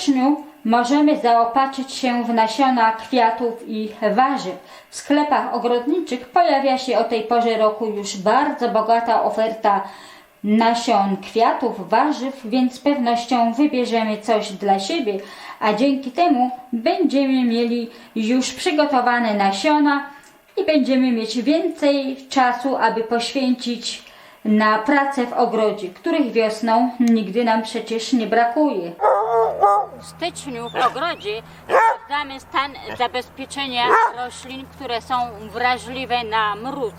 styczniu możemy zaopatrzyć się w nasiona kwiatów i warzyw. W sklepach ogrodniczych pojawia się o tej porze roku już bardzo bogata oferta nasion kwiatów, warzyw, więc z pewnością wybierzemy coś dla siebie, a dzięki temu będziemy mieli już przygotowane nasiona i będziemy mieć więcej czasu, aby poświęcić na pracę w ogrodzie, których wiosną nigdy nam przecież nie brakuje. Styczniu w ogrodzie sprawdzamy stan zabezpieczenia roślin, które są wrażliwe na mróz.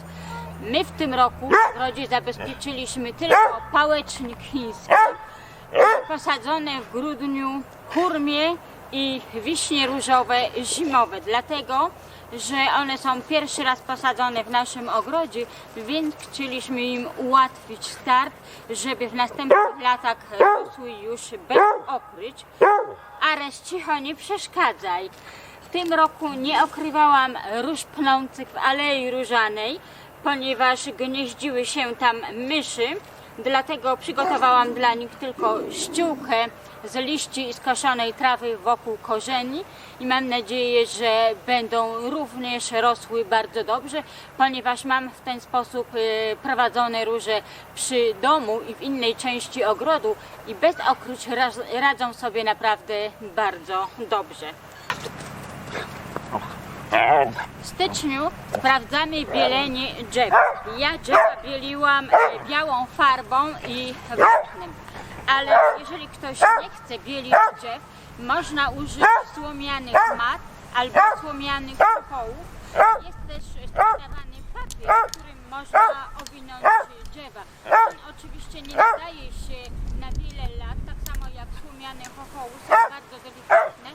My w tym roku w ogrodzie zabezpieczyliśmy tylko pałecznik chiński, posadzone w grudniu kurmie i wiśnie różowe zimowe, dlatego że one są pierwszy raz posadzone w naszym ogrodzie, więc chcieliśmy im ułatwić start, żeby w następnych latach rosły już bez okryć. Ares, cicho, nie przeszkadzaj. W tym roku nie okrywałam róż pnących w Alei Różanej, ponieważ gnieździły się tam myszy. Dlatego przygotowałam dla nich tylko ściółkę z liści i skoszonej trawy wokół korzeni i mam nadzieję, że będą również rosły bardzo dobrze, ponieważ mam w ten sposób y, prowadzone róże przy domu i w innej części ogrodu i bez okryć raz- radzą sobie naprawdę bardzo dobrze. W styczniu sprawdzamy bielenie drzew. Ja drzewa bieliłam e, białą farbą i wapnem. Ale jeżeli ktoś nie chce bielić drzew, można użyć słomianych mat albo słomianych popołów. Jest też sprzedawany papier, którym można owinąć drzewa. On oczywiście nie nadaje się na wiele lat, tak samo jak słomiane popoły są bardzo delikatne.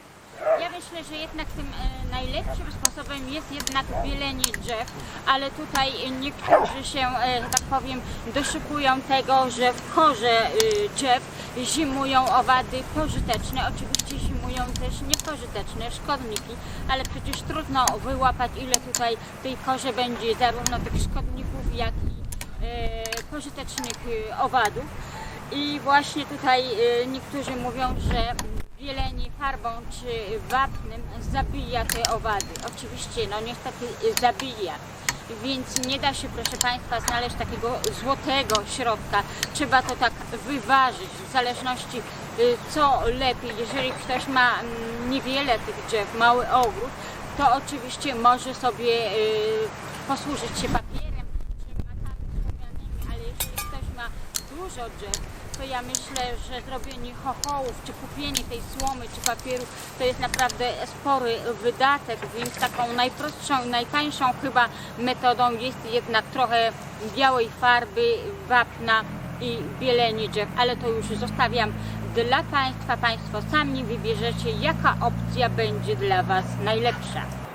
Ja myślę, że jednak tym e, najlepszym sposobem jest jednak bielenie drzew, ale tutaj niektórzy się, e, tak powiem, doszukują tego, że w korze y, drzew zimują owady pożyteczne. Oczywiście zimują też niepożyteczne szkodniki, ale przecież trudno wyłapać ile tutaj w tej korze będzie zarówno tych szkodników, jak i e, pożytecznych e, owadów. I właśnie tutaj e, niektórzy mówią, że bielenie farbą czy wapnem zabija te owady. Oczywiście, no niestety zabija. Więc nie da się, proszę Państwa, znaleźć takiego złotego środka. Trzeba to tak wyważyć w zależności y, co lepiej. Jeżeli ktoś ma mm, niewiele tych drzew, mały ogród, to oczywiście może sobie y, posłużyć się papierem czy matami ale jeżeli ktoś ma dużo drzew, to ja myślę, że zrobienie chochołów, czy kupienie tej słomy, czy papieru, to jest naprawdę spory wydatek, więc taką najprostszą i najtańszą chyba metodą jest jednak trochę białej farby, wapna i bielenie drzew, ale to już zostawiam dla Państwa. Państwo sami wybierzecie, jaka opcja będzie dla Was najlepsza.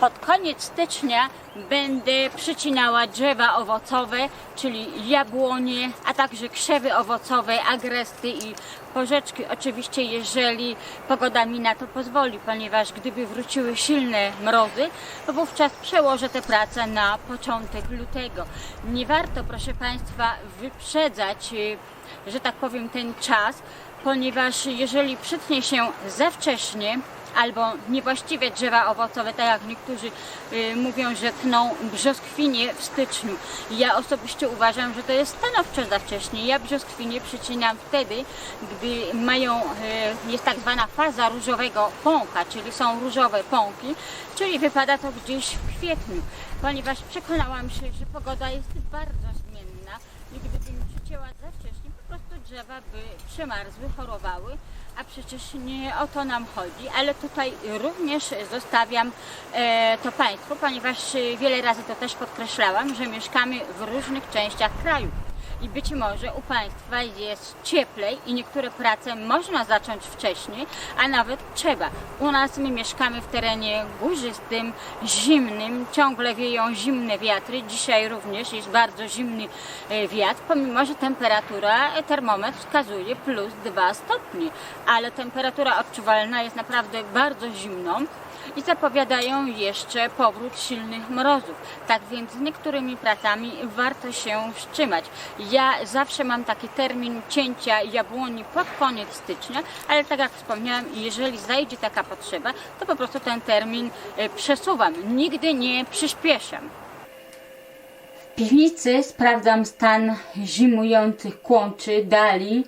Pod koniec stycznia będę przycinała drzewa owocowe, czyli jabłonie, a także krzewy owocowe, agresty i porzeczki. Oczywiście, jeżeli pogoda mi na to pozwoli, ponieważ gdyby wróciły silne mrozy, to wówczas przełożę tę pracę na początek lutego. Nie warto, proszę Państwa, wyprzedzać, y, że tak powiem, ten czas, ponieważ jeżeli przytnie się za wcześnie, albo niewłaściwe drzewa owocowe, tak jak niektórzy y, mówią, że tną brzoskwinie w styczniu. Ja osobiście uważam, że to jest stanowczo za wcześnie. Ja brzoskwinie przycinam wtedy, gdy mają, y, jest tak zwana faza różowego pąka, czyli są różowe pąki, czyli wypada to gdzieś w kwietniu, ponieważ przekonałam się, że pogoda jest bardzo zmienna i gdybym przycięła za wcześnie, po prostu drzewa by przemarzły, chorowały, a przecież nie o to nam chodzi, ale tutaj również zostawiam e, to Państwu, ponieważ wiele razy to też podkreślałam, że mieszkamy w różnych częściach kraju. I być może u Państwa jest cieplej i niektóre prace można zacząć wcześniej, a nawet trzeba. U nas my mieszkamy w terenie górzystym, zimnym, ciągle wieją zimne wiatry. Dzisiaj również jest bardzo zimny e, wiatr, pomimo że temperatura, e, termometr wskazuje plus 2 stopnie, ale temperatura odczuwalna jest naprawdę bardzo zimną i zapowiadają jeszcze powrót silnych mrozów. Tak więc z niektórymi pracami warto się wstrzymać. Ja zawsze mam taki termin cięcia jabłoni pod koniec stycznia, ale tak jak wspomniałam, jeżeli zajdzie taka potrzeba, to po prostu ten termin e, przesuwam. Nigdy nie przyspieszam. W piwnicy sprawdzam stan zimujących kłączy, dali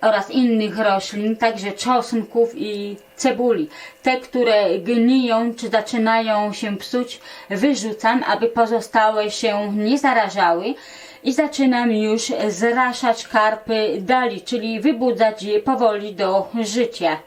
oraz innych roślin, także czosnków i cebuli. Te, które gniją czy zaczynają się psuć, wyrzucam, aby pozostałe się nie zarażały i zaczynam już zraszać karpy dali, czyli wybudzać je powoli do życia.